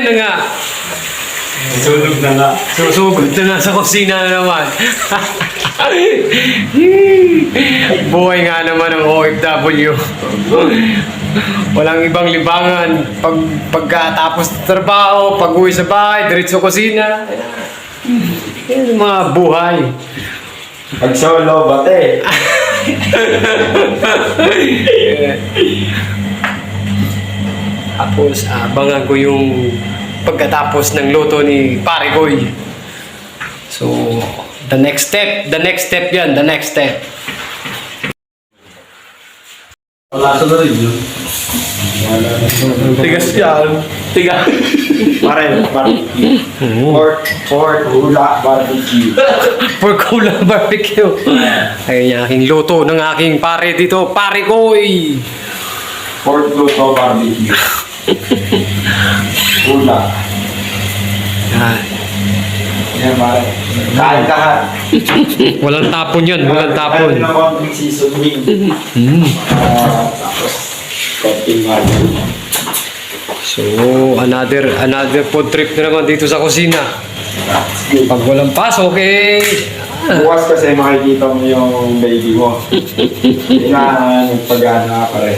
Ayan na nga. Sunog na nga. Susugod na nga sa kusina na naman. Buhay nga naman ng OFW. Walang ibang libangan. Pag pagkatapos ng trabaho, pag uwi sa bahay, diretso kusina. Yan ang mga buhay. Pag solo, bate. Tapos, abangan ko yung pagkatapos ng luto ni Pare Koy. So, the next step, the next step yan, the next step. Wala sa na rin yun. Tigas yan. Tigas. Pare, barbecue. Pork, pork, hula, barbecue. For Kula Barbecue. Ayun yung aking luto ng aking pare dito, Pare Koy. Pork luto, barbecue. Hula. Yan. Pare. Kain ka ha. Walang tapon yan, walang tapon. Kain ng konting seasoning. Mm. Ah, tapos, konting. So, another another food trip na naman dito sa kusina. Sige. Pag walang pasok, eh, Bukas kasi makikita mo yung baby mo. Kailangan nagpagana ka pare.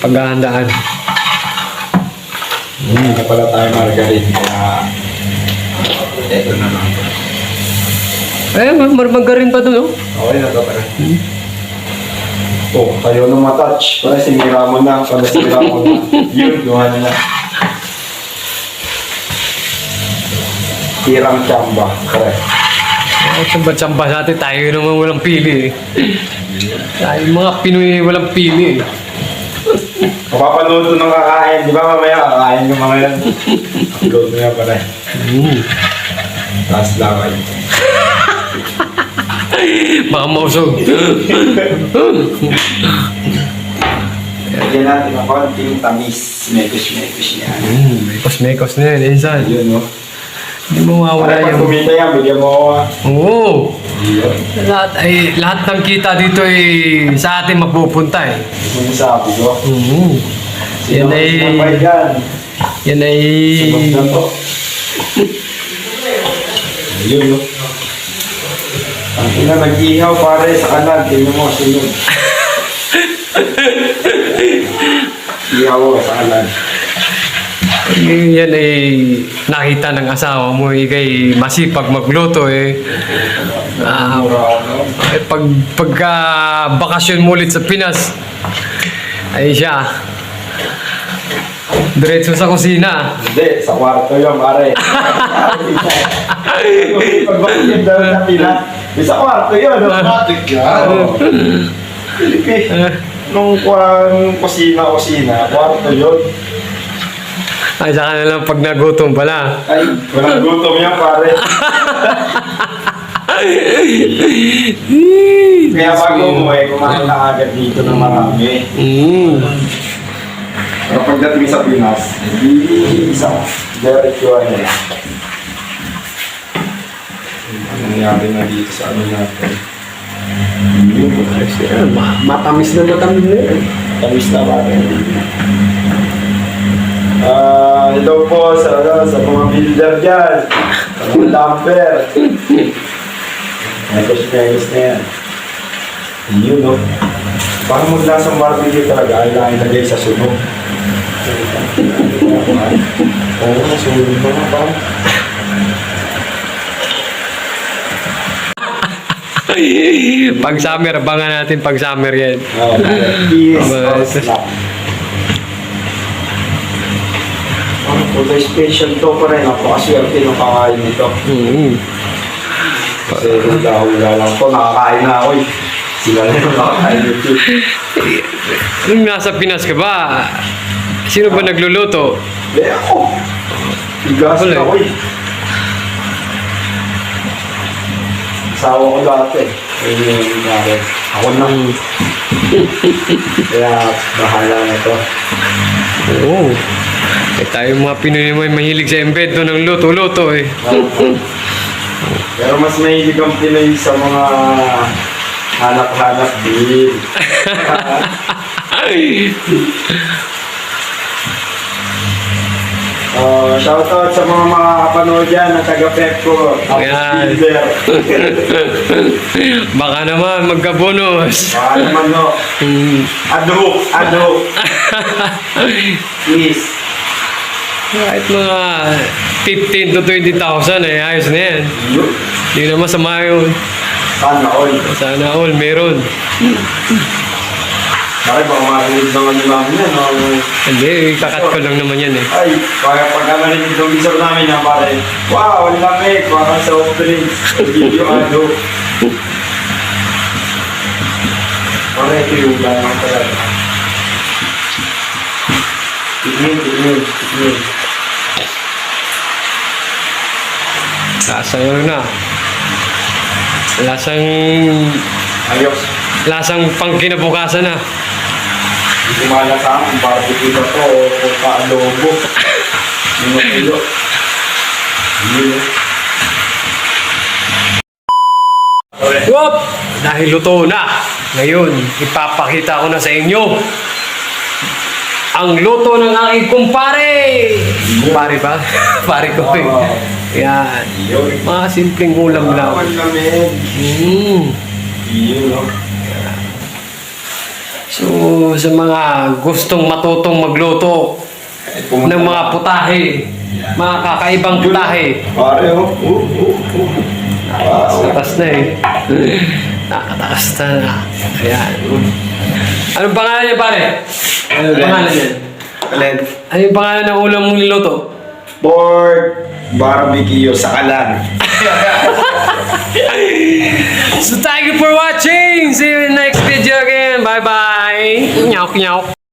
paghahandaan. Hindi na pala tayo margarine. Kaya, eto na lang. Eh, mar marmagarin pa doon, no? Okay na to pare. Oh, kayo nung matouch. Pare, sinira mo na. Pare, sinira mo na. Yun, gawa na na. Tirang chamba. Pare. Eh, tsamba-tsamba natin, tayo naman walang pili, eh. Tayo mga Pinoy walang pili, eh. Kapapanood ko ng kakain. Di ba mamaya kakain yung mga yan? Upload mo yan pare. Mm. Tapos lakay. Baka mausog. Lagyan natin ng konting tamis. Mekos-mekos yan. mm, mekos-mekos na yan, insan. Yun, no? Hindi mo mawala Pare, pag yung... kumita yan, bigyan mo ako. ah. Oo. Yun. Lahat, ay, lahat ng kita dito ay sa atin mapupunta, eh. Yung sabi ko. Mm. Yan ay... Yan ay... Yun, no? Ang ina, nag-ihaw pare sa kanan. Tingnan mo, sunog. Ihaw sa kanan. Yan ay nakita ng asawa mo, ikay masipag magluto eh. No? eh, pag pagka bakasyon mo ulit sa Pinas, ay siya. Diretso sa kusina. Hindi, sa kwarto yun, pare. Pag bakit daw na pila, eh, sa kwarto yun, automatic yan. Pilipi. Nung kusina-kusina, kwarto yun. Ay, saka na lang pag nagutom pala. Ay, walang gutom yan, pare. Kaya bago umuwi, kumain na agad dito ng marami. Mm. Pero pagdating sa Pinas, hindi isa. Diretso ano lang. Ano nangyari na dito sa ano natin? Matamis na matamis na yan. Tamis na pare. Ah, hello po sa, ano, sa mga builder dyan. Sa mga lumber. Megos, megos na yan. Yun, no? Baka maglasang barbecue talaga, ay lang ilagay sa sunog. Oo, nasunog pa nga pa. pag summer, abangan natin pag summer yan. Oo, peace, Aba, lang. Ang puto special to pa rin. Napakaswerte ng kakain nito. Mm. Kasi hula-hula lang to. Nakakain na ako eh. Sila na yung nakakain nito. Nung nasa Pinas ka ba, sino ba nagluluto? Hindi ako. Wala eh. ako eh. Asawa ko dati. Ayun yung nangyari. Ako na. Kaya bahala na to. Oo. Eh tayo mga Pinoy naman mahilig sa embed no, ng luto-luto eh. Pero mas mahilig ang Pinoy sa mga hanap-hanap din. Ay. Oh, shoutout sa mga makakapanood dyan na taga Pepco. Ayan. Baka naman magka-bonus. Baka naman no. Hmm. Ado, ado. Please. Kahit mga 15 to 20,000 eh, ayos na yan. Hindi na masama yun. Sana all. Sana all meron. Bakit baka marinig ng ano namin yan. no? Hindi, kakat ko lang naman yan eh. Ay, kaya pag narinig itong visor namin na pare, wow, ang lamig, parang soft drinks. Video ano. Pare, ito yung lamang talaga. Tignin, tignin, tignin. Lasang ano na. Lasang... Ayos. Lasang pang kinabukasan na. Hindi kumala sa akin, barbecue ba to o kung kaadobo. Yung ulo. Yun. Wop! Dahil luto na. Ngayon, ipapakita ko na sa inyo ang luto ng aking kumpare. Kumpare ba? Pare ko. eh. Wow. Yan. Mga simpleng ulam lang. Mm. So, sa mga gustong matutong magluto ng mga putahe, mga kakaibang putahe, Pare, oh. Uh, uh, uh. Wow. Takas na eh. Nakatakas na na. Ayan. Anong pangalan niya pare? Anong pangalan niya? Alin? Ano yung pangalan ng ulam mong niluto? Pork barbecue sa kalan. So thank you for watching! See you in the next video again! Bye bye! Nyok nyok!